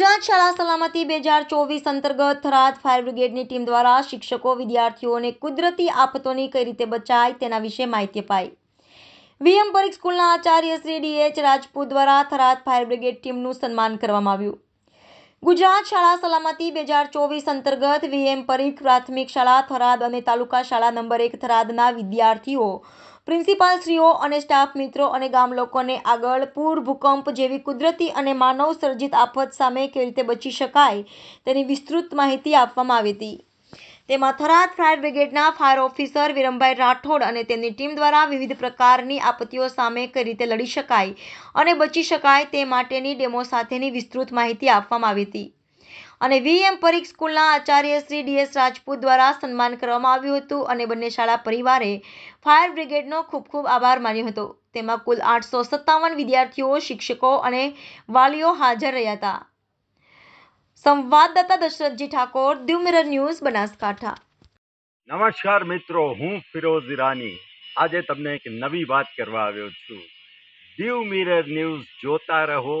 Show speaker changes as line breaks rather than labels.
ગુજરાત શાળા સલામતી બે હજાર ચોવીસ અંતર્ગત થરાદ ફાયર બ્રિગેડની ટીમ દ્વારા શિક્ષકો વિદ્યાર્થીઓને કુદરતી આફતોની કઈ રીતે બચાય તેના વિશે માહિતી અપાઈ. વીએમ પરીખ સ્કૂલના આચાર્ય શ્રી ડીએચ રાજપૂત દ્વારા થરાદ ફાયર બ્રિગેડ ટીમનું સન્માન કરવામાં આવ્યું. ગુજરાત શાળા સલામતી બે હજાર ચોવીસ અંતર્ગત વીએમ પરીખ પ્રાથમિક શાળા થરાદ અને તાલુકા શાળા નંબર એક થરાદના વિદ્યાર્થીઓ પ્રિન્સિપાલશ્રીઓ અને સ્ટાફ મિત્રો અને ગામ લોકોને આગળ પૂર, ભૂકંપ જેવી કુદરતી અને માનવ સર્જિત આફત સામે કેવી રીતે બચી શકાય તેની વિસ્તૃત માહિતી આપવામાં આવી હતી. તેમાં થરાદ ફાયર બ્રિગેડના ફાયર ઓફિસર વિરમભાઈ રાઠોડ અને તેમની ટીમ દ્વારા વિવિધ પ્રકારની આપત્તિઓ સામે કઈ રીતે લડી શકાય અને બચી શકાય તે માટેની ડેમો સાથેની વિસ્તૃત માહિતી આપવામાં આવી હતી. અને વીએમ પરીખ સ્કૂલના આચાર્ય શ્રી ડીએસ રાજપૂત દ્વારા સન્માન કરવામાં આવ્યું હતું અને બંને શાળા પરિવારે ફાયર બ્રિગેડનો ખૂબ ખૂબ આભાર માન્યો હતો. તેમાં કુલ આઠસો સત્તાવન વિદ્યાર્થીઓ, શિક્ષકો અને વાલીઓ હાજર રહ્યા હતા. સંવાદદાતા દશરથજી ઠાકોર દિવ મિરર ન્યૂઝ, બનાસકાંઠા.
નમસ્કાર મિત્રો, હું ફિરોઝ ઈરાની. આજે તમને એક નવી વાત કરવા આવ્યો છું. દીવ મિરર ન્યૂઝ જોતા રહો